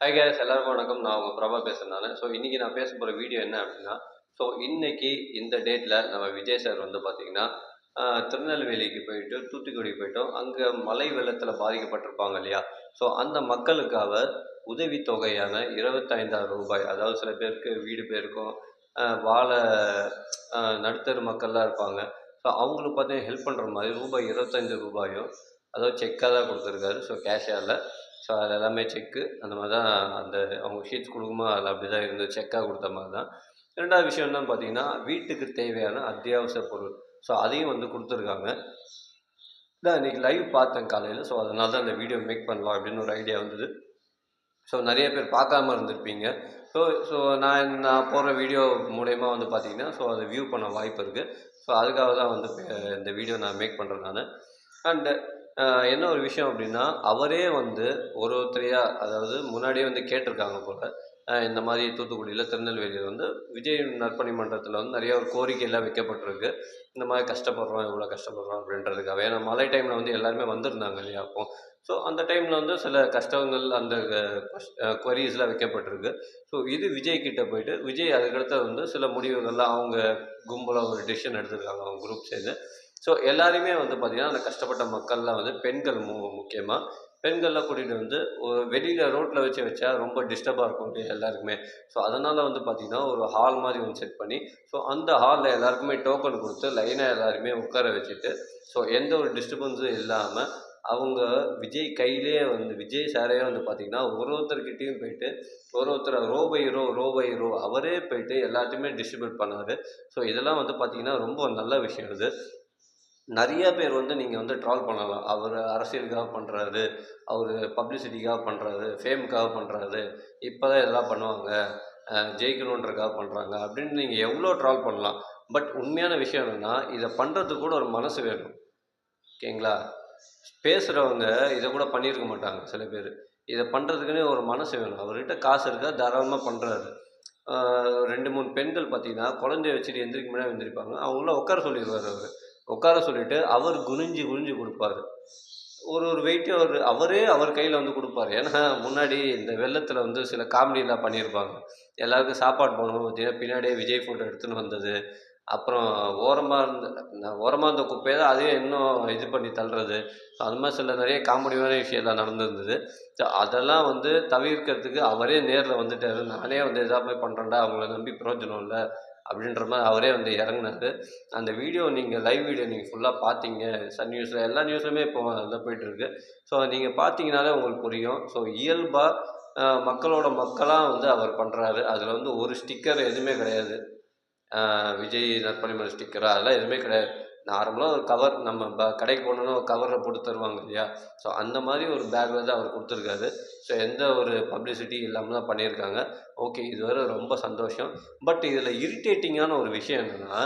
High case எல்லாருக்கும் வணக்கம். நான் உங்கள் பிரபா பேசுகிறேன் ஸோ இன்றைக்கி நான் பேச போகிற வீடியோ என்ன அப்படின்னா ஸோ இன்றைக்கி இந்த டேட்டில் நம்ம விஜய் சார் வந்து பார்த்திங்கன்னா திருநெல்வேலிக்கு போயிட்டு தூத்துக்குடி போயிட்டோம். அங்கே மழை வெள்ளத்தில் பாதிக்கப்பட்டிருப்பாங்க இல்லையா? ஸோ அந்த மக்களுக்காக உதவித்தொகையான இருபத்தைந்தாயிரம் ரூபாய் அதாவது சில பேருக்கு வீடு போயிருக்கும் வாழை ஆஹ், நடுத்தரு மக்கள்லாம் இருப்பாங்க. ஸோ அவங்களுக்கு பார்த்தீங்கன்னா ஹெல்ப் பண்ணுற மாதிரி ரூபாய் இருபத்தஞ்சு ரூபாயும் அதாவது செக்காக தான் கொடுத்துருக்காரு. ஸோ கேஷாக இல்லை. ஸோ அது எல்லாமே செக்கு அந்த மாதிரி தான் அந்த அவங்க ஷீட்ஸ் கொடுக்குமா அதில் அப்படி தான் இருந்து செக்காக கொடுத்த மாதிரி தான். ரெண்டாவது விஷயம் என்னன்னு பார்த்தீங்கன்னா வீட்டுக்கு தேவையான அத்தியாவசிய பொருள். ஸோ அதையும் வந்து கொடுத்துருக்காங்க. நான் இன்றைக்கி லைவ் பார்த்தேன் காலையில். ஸோ அதனால தான் இந்த வீடியோ மேக் பண்ணலாம் அப்படின்னு ஒரு ஐடியா வந்தது. ஸோ நிறைய பேர் பார்க்காம இருந்திருப்பீங்க. ஸோ ஸோ நான் நான் போடுற வீடியோ மூலயமா வந்து பார்த்தீங்கன்னா ஸோ அதை வியூ பண்ண வாய்ப்பு இருக்குது ஸோ அதுக்காக தான் வந்து இந்த வீடியோ நான் மேக் பண்ணுறேன் நான். அண்டு என்ன ஒரு விஷயம் அப்படின்னா அவரே வந்து ஒரு ஒருத்தரையாக அதாவது முன்னாடியே வந்து கேட்டிருக்காங்க போல் இந்த மாதிரி தூத்துக்குடியில் திருநெல்வேலியில் வந்து விஜய் நற்பணி மன்றத்தில் வந்து நிறைய ஒரு கோரிக்கையெல்லாம் வைக்கப்பட்டிருக்கு. இந்த மாதிரி கஷ்டப்படுறோம் இவ்வளோ கஷ்டப்படுறோம் அப்படின்றதுக்காக ஏன்னா மழை டைமில் வந்து எல்லாருமே வந்திருந்தாங்க இல்லையா அப்போ. ஸோ அந்த டைமில் வந்து சில கஷ்டங்கள் அந்த கொரீஸ்லாம் வைக்கப்பட்டிருக்கு. ஸோ இது விஜய் கிட்டே போயிட்டு விஜய் அதுக்கடுத்து வந்து சில முடிவுகள்லாம் அவங்க கும்பலாக ஒரு டிசிஷன் எடுத்திருக்காங்க அவங்க குரூப் சேர்ந்து. ஸோ எல்லாருமே வந்து பார்த்திங்கன்னா அந்த கஷ்டப்பட்ட மக்கள்லாம் வந்து பெண்கள் மு முக்கியமாக பெண்கள்லாம் கூட்டிகிட்டு வந்து ஒரு வெளியில் ரோட்டில் வச்சு வச்சா ரொம்ப டிஸ்டர்பாக இருக்கும் எல்லாருக்குமே. ஸோ அதனால் வந்து பார்த்திங்கன்னா ஒரு ஹால் மாதிரி ஒன்று செட் பண்ணி ஸோ அந்த ஹாலில் எல்லாருக்குமே டோக்கன் கொடுத்து லைனாக எல்லாருமே உட்கார வச்சுட்டு ஸோ எந்த ஒரு டிஸ்டர்பன்ஸும் இல்லாமல் அவங்க விஜய் கையிலே வந்து விஜய் சாரே வந்து பார்த்திங்கன்னா ஒரு ஒருத்தர்கிட்டையும் போயிட்டு ஒரு ஒருத்தர் row by row row by row அவரே போயிட்டு எல்லாத்தையுமே டிஸ்ட்ரிபியூட் பண்ணார். ஸோ இதெல்லாம் வந்து பார்த்திங்கன்னா ரொம்ப நல்ல விஷயம் இது. நிறைய பேர் வந்து நீங்கள் வந்து ட்ரால் பண்ணலாம். அவர் அரசியலுக்காக பண்ணுறாரு அவர் பப்ளிசிட்டிக்காக பண்ணுறாரு ஃபேமுக்காக பண்ணுறாரு இப்போ தான் இதெல்லாம் பண்ணுவாங்க ஜெயிக்கணுன்றக்காக பண்ணுறாங்க அப்படின்னு நீங்கள் எவ்வளோ ட்ரால் பண்ணலாம். பட் உண்மையான விஷயம் என்னென்னா இதை பண்ணுறதுக்கு கூட ஒரு மனசு வேணும். ஓகேங்களா? பேசுகிறவங்க இதை கூட பண்ணியிருக்க மாட்டாங்க சில பேர். இதை பண்ணுறதுக்குன்னே ஒரு மனசு வேணும். அவர்கிட்ட காசு இருக்கா? தாராளமாக பண்ணுறாரு ரெண்டு மூணு பெண்கள் பார்த்தீங்கன்னா குழந்தைய வச்சுட்டு எந்திரிக்க முன்னாடி எந்திரிப்பாங்க அவங்கள உட்கார சொல்லிடுவார் அவர். உட்கார சொல்லிட்டு அவர் குனிஞ்சு குனிஞ்சு கொடுப்பாரு. ஒரு ஒரு வெயிட்டு அவர் அவரே அவர் கையில் வந்து கொடுப்பாரு. ஏன்னா முன்னாடி இந்த வெள்ளத்தில் வந்து சில காமெடியெலாம் பண்ணியிருப்பாங்க. எல்லாருக்கும் சாப்பாடு போகணும் பார்த்தீங்கன்னா பின்னாடியே விஜய் ஃபோட்டோ எடுத்துன்னு வந்தது. அப்புறம் ஓரமாக இருந்த நான் ஓரமாக இருந்த குப்பையை தான் அதையும் இன்னும் இது பண்ணி தள்ளுறது. அது மாதிரி சில நிறைய காமெடியான விஷயம்லாம் நடந்திருந்தது. ஸோ அதெல்லாம் வந்து தவிர்க்கிறதுக்கு அவரே நேரில் வந்துட்டாரு. நானே வந்து எதாவது போய் பண்ணுறேன்டா அவங்கள நம்பி பிரயோஜனம் இல்லை. அப்படின்ற மாதிரி அவரே வந்து இறங்குனாரு. அந்த வீடியோ நீங்கள் லைவ் வீடியோ நீங்கள் ஃபுல்லாக பார்த்தீங்க. சன் நியூஸில் எல்லா நியூஸ்லையுமே இப்போ அதான் போயிட்டுருக்கு. ஸோ நீங்கள் பார்த்தீங்கனாலே உங்களுக்கு புரியும். ஸோ இயல்பாக மக்களோட மக்களாக வந்து அவர் பண்ணுறாரு அதில் வந்து ஒரு ஸ்டிக்கர் எதுவுமே கிடையாது. விஜய் நற்பணிமன்ற ஸ்டிக்கராக அதெல்லாம் எதுவுமே கிடையாது. நார்மலாக ஒரு கவர் நம்ம ப கடைக்கு போனோன்னா ஒரு கவரில் போட்டு தருவாங்க இல்லையா? ஸோ அந்த மாதிரி ஒரு பேக்கில் தான் அவர் கொடுத்துருக்காரு. ஸோ எந்த ஒரு பப்ளிசிட்டி இல்லாமல் தான் பண்ணியிருக்காங்க. ஓகே இதுவரை ரொம்ப சந்தோஷம். பட் இதில் இரிட்டேட்டிங்கான ஒரு விஷயம் என்னென்னா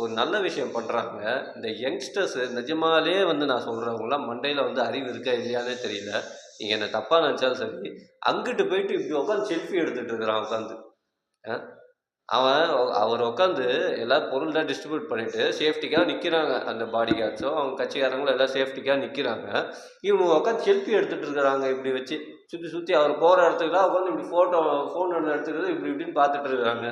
ஒரு நல்ல விஷயம் பண்ணுறாங்க இந்த யங்ஸ்டர்ஸு நிஜமாலே வந்து நான் சொல்கிறவங்களாம் மண்டையில் வந்து அறிவு இருக்கா இல்லையானே தெரியல. நீங்கள் என்ன தப்பாக நினச்சாலும் சரி அங்கிட்டு போயிட்டு இப்படி உட்காந்து செல்ஃபி எடுத்துகிட்டு இருக்கிறான் உட்காந்து அவன் அவர் உட்காந்து எல்லா பொருள்லாம் டிஸ்ட்ரிபியூட் பண்ணிட்டு சேஃப்டிக்காக நிற்கிறாங்க அந்த பாடி கார்ட்ஸும் அவங்க கட்சிக்காரங்களும் எல்லாம் சேஃப்டிக்காக நிற்கிறாங்க இவங்க உட்காந்து செல்ஃபி எடுத்துகிட்டு இருக்கிறாங்க இப்படி வச்சு. சுற்றி சுற்றி அவர் போகிற இடத்துக்குலாம் உட்காந்து இப்படி ஃபோட்டோ ஃபோன் ஒன்று எடுத்துக்கிறது இப்படி இப்படின்னு பார்த்துட்டு இருக்கிறாங்க.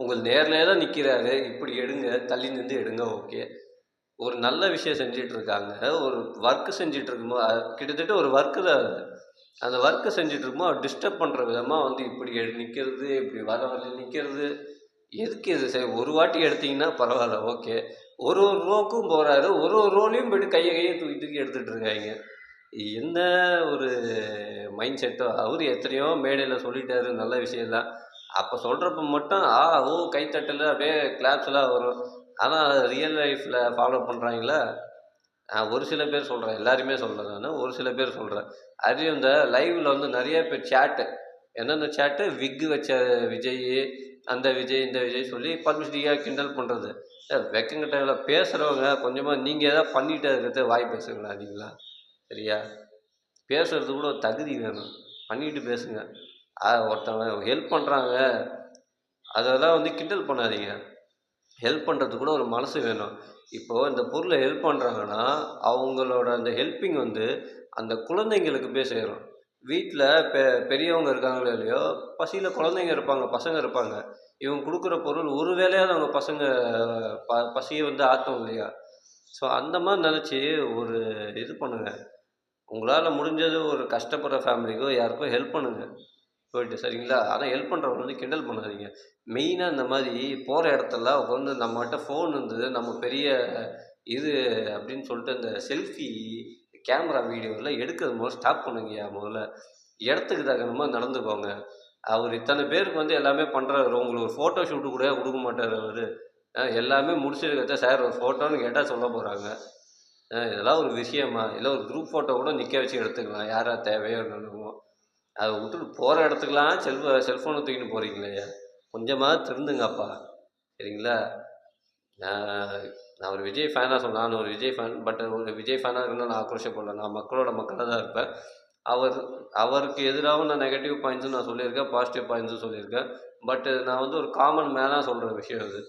உங்கள் நேரில் தான் நிற்கிறாரு இப்படி எடுங்க தள்ளி நின்று எடுங்க ஓகே ஒரு நல்ல விஷயம் செஞ்சிட்டு இருக்காங்க. ஒரு ஒர்க்கு செஞ்சுட்டு இருக்கும்போது கிட்டத்தட்ட ஒரு ஒர்க்கு தான் அது. அந்த ஒர்க்கை செஞ்சுட்டு இருக்கும்போது அவர் டிஸ்டர்ப் பண்ணுற விதமாக வந்து இப்படி நிற்கிறது இப்படி வர வரல நிற்கிறது எதுக்கு இது சரி ஒரு வாட்டி எடுத்தீங்கன்னா பரவாயில்ல ஓகே ஒரு ஒரு ரோக்கும் போகிறாரு ஒரு ஒரு ரோலையும் போய்ட்டு கையை கையை தூக்கி தூக்கி எடுத்துகிட்டு இருக்காங்க. என்ன ஒரு மைண்ட் செட்டோ அவர் எத்தனையோ மேடையில் சொல்லிட்டாரு நல்ல விஷயம்லாம் அப்போ சொல்கிறப்ப மட்டும் ஆ ஓ கைத்தட்டில் அப்படியே கிளாப்ஸ்லாம் வரும். ஆனால் ரியல் லைஃப்பில் ஃபாலோ பண்ணுறாங்களா நான் ஒரு சில பேர் சொல்கிறேன் எல்லாருமே சொல்கிறேன் நான் ஒரு சில பேர் சொல்கிறேன் அது இந்த லைவில் வந்து நிறைய பேர் சேட்டு என்னென்ன சேட்டு விக்கு வச்ச விஜய் அந்த விஜய் இந்த விஜய் சொல்லி பப்ளிசிட்டியாக கிண்டல் பண்ணுறது வெக்கங்க டைமில் பேசுகிறவங்க கொஞ்சமாக நீங்கள் எதாவது பண்ணிகிட்டே இருக்கிறது வாய் பேசுங்களா நீங்களா சரியா? பேசுறது கூட தகுதி வேணும். பண்ணிட்டு பேசுங்க. ஒருத்தவங்க ஹெல்ப் பண்ணுறாங்க அதெல்லாம் வந்து கிண்டல் பண்ணாதீங்க. ஹெல்ப் பண்ணுறதுக்கு கூட ஒரு மனசு வேணும். இப்போது இந்த பொருளை ஹெல்ப் பண்ணுறாங்கன்னா அவங்களோட அந்த ஹெல்ப்பிங் வந்து அந்த குழந்தைங்களுக்கு போய் சேரும். வீட்டில் பெ பெரியவங்க இருக்காங்களோ இல்லையோ பசியில் குழந்தைங்க இருப்பாங்க பசங்க இருப்பாங்க. இவங்க கொடுக்குற பொருள் ஒரு வேலையாவது அவங்க பசங்க ப பசியை வந்து ஆற்றும் இல்லையா? ஸோ அந்த மாதிரி நினச்சி ஒரு இது பண்ணுங்கள் உங்களால் முடிஞ்சது ஒரு கஷ்டப்படுற ஃபேமிலிக்கோ யாருக்கோ ஹெல்ப் பண்ணுங்கள் போயிட்டு சரிங்களா? ஆனால் ஹெல்ப் பண்ணுறவங்க வந்து கிண்டல் பண்ணாதீங்க. மெயினாக இந்த மாதிரி போகிற இடத்துல உட்காந்து நம்மகிட்ட ஃபோன் இருந்தது நம்ம பெரிய இது அப்படின்னு சொல்லிட்டு இந்த செல்ஃபி கேமரா வீடியோவில் எடுக்கிறது முதல்ல ஸ்டாப் பண்ணுங்கய்யா முதல்ல. இடத்துக்கு தகுந்த மாதிரி நடந்துக்கோங்க. அவர் இத்தனை பேருக்கு வந்து எல்லாமே பண்ணுறாரு உங்களுக்கு ஒரு ஃபோட்டோ ஷூட்டு கூட கொடுக்க மாட்டார் அவர். எல்லாமே முடிச்சிருக்கிறத சார் ஒரு ஃபோட்டோன்னு கேட்டால் சொல்ல போகிறாங்க இதெல்லாம் ஒரு விஷயமா? இல்லை ஒரு குரூப் ஃபோட்டோ கூட நிற்க வச்சு எடுத்துக்கலாம். யாரா தேவையோ அதை விட்டுட்டு போகிற இடத்துக்குலாம் செல்ஃப செல்ஃபோனை தூக்கிட்டு போகிறீங்களே கொஞ்சமாக திருந்துங்கப்பா. சரிங்களா? நான் நான் ஒரு விஜய் ஃபேனாக சொன்னேன் நான் ஒரு விஜய் ஃபேன் பட் ஒரு விஜய் ஃபேனாக இருந்தால் நான் ஆக்ரோஷப்படல நான் மக்களோட மக்களாக தான் இருப்பேன். அவர் அவருக்கு எதிராகவும் நான் நெகட்டிவ் பாயிண்ட்ஸும் நான் சொல்லியிருக்கேன் பாசிட்டிவ் பாயிண்ட்ஸும் சொல்லியிருக்கேன். பட் நான் வந்து ஒரு காமன் மேனாக சொல்கிற விஷயம் அது.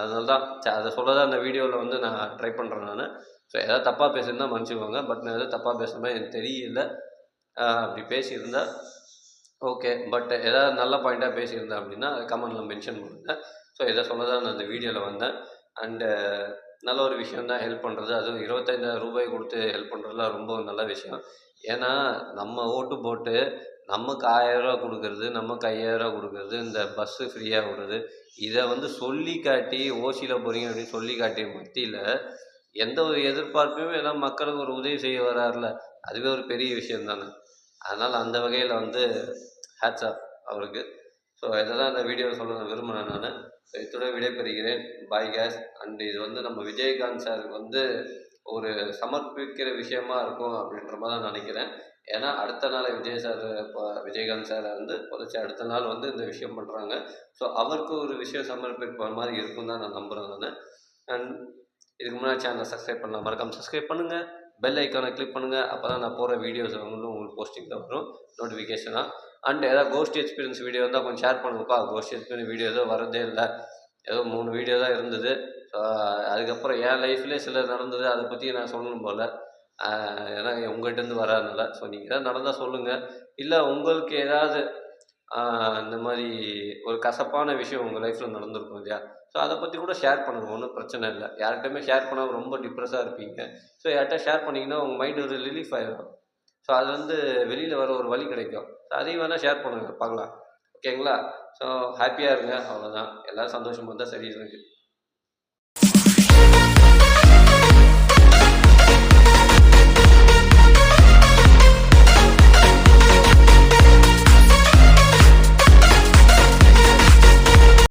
அதனால தான் அதை சொல்ல தான் அந்த வீடியோவில் வந்து நான் ட்ரை பண்ணுறேன் நான். ஸோ எதாவது தப்பாக பேசியிருந்தா மன்னிச்சுக்கோங்க. பட் நான் எதாவது தப்பாக பேசுகிறேன் எனக்கு தெரியல. அப்படி பேசியிருந்தா ஓகே. பட் ஏதாவது நல்ல பாயிண்ட்டாக பேசியிருந்தேன் அப்படின்னா அதை கமெண்டில் மென்ஷன் பண்ணுங்கள் ஸோ இதை சொல்ல தான் நான் அந்த வீடியோவில் வந்தேன். அண்டு நல்ல ஒரு விஷயம் தான் ஹெல்ப் பண்ணுறது அதுவும் இருபத்தைந்தாயிரம் ரூபாய் கொடுத்து ஹெல்ப் பண்ணுறதுலாம் ரொம்ப நல்ல விஷயம். ஏன்னா நம்ம ஓட்டு போட்டு நமக்கு ஆயிரரூவா கொடுக்கறது நமக்கு ஐயாயிரரூவா கொடுக்கறது இந்த பஸ்ஸு ஃப்ரீயாக விடுறது இதை வந்து சொல்லி காட்டி ஓசியில் போகிறீங்க அப்படின்னு சொல்லி காட்டி மத்தியில் எந்த ஒரு எதிர்பார்ப்பையும் எல்லாம் மக்களுக்கு ஒரு உதவி செய்ய வராருல அதுவே ஒரு பெரிய விஷயம் தானே. அதனால் அந்த வகையில் வந்து ஹேட்ஸ் ஆஃப் அவருக்கு. ஸோ இதை தான் இந்த வீடியோ சொல்ல நான் விரும்பினேன் நான். ஸோ இத்துடன் விடைபெறுகிறேன். பாய் கேஸ் அண்ட் இது வந்து நம்ம விஜயகாந்த் சாருக்கு வந்து ஒரு சமர்ப்பிக்கிற விஷயமா இருக்கும் அப்படின்ற மாதிரி நான் நினைக்கிறேன். ஏன்னா அடுத்த நாள் விஜய் சார் இப்போ விஜயகாந்த் சாரை வந்து புதைச்சி அடுத்த நாள் வந்து இந்த விஷயம் பண்ணுறாங்க ஸோ அவருக்கு ஒரு விஷயம் சமர்ப்பிக்கிற மாதிரி இருக்கும் தான் நான் நம்புகிறேன் நான். அண்ட் இதுக்கு முன்னாடி சேனலை சப்ஸ்கிரைப் பண்ணலாம் மறக்காமல் சப்ஸ்கிரைப் பண்ணுங்கள் பெல் ஐக்கானை கிளிக் பண்ணுங்கள் அப்போ தான் நான் போகிற வீடியோஸ் வந்து உங்களுக்கு போஸ்டிங் தான் வரும். நோட்டிஃபிகேஷனாக அண்ட் ஏதாவது கோஸ்ட் எக்ஸ்பீரியன்ஸ் வீடியோ இருந்தால் கொஞ்சம் ஷேர் பண்ணுங்கப்பா. கோஸ்ட் எக்ஸ்பீரியன்ஸ் வீடியோ எதுவும் வரதே இல்லை. ஏதோ மூணு வீடியோ தான் இருந்தது. அதுக்கப்புறம் என் லைஃப்லேயே சில நடந்தது. அதை பற்றி நான் சொல்லணும் போல். ஏன்னா உங்கள்கிட்டருந்து வராதுனால. ஸோ நீங்கள் ஏதாவது நடந்தால் சொல்லுங்கள் இல்லை உங்களுக்கு ஏதாவது இந்த மாதிரி ஒரு கசப்பான விஷயம் உங்கள் லைஃப்பில் நடந்திருக்கும் இல்லையா? ஸோ அதை பற்றி கூட ஷேர் பண்ணுங்கள் ஒன்றும் பிரச்சனை இல்லை. யார்கிட்டயுமே ஷேர் பண்ணால் ரொம்ப டிப்ரெஸ்ஸாக இருப்பீங்க. ஸோ யார்கிட்ட ஷேர் பண்ணிங்கன்னா உங்கள் மைண்ட் ஒரு ரிலீஃப் ஆகிடும் ஸோ அது வந்து வெளியில் வர ஒரு வழி கிடைக்கும். ஸோ அதையும் வேணால் ஷேர் பண்ணுங்கள் பார்க்கலாம். ஓகேங்களா ஸோ ஹாப்பியாக இருங்க அவ்வளோதான் எல்லோரும் சந்தோஷமாக இருந்தால் சரி இருக்குது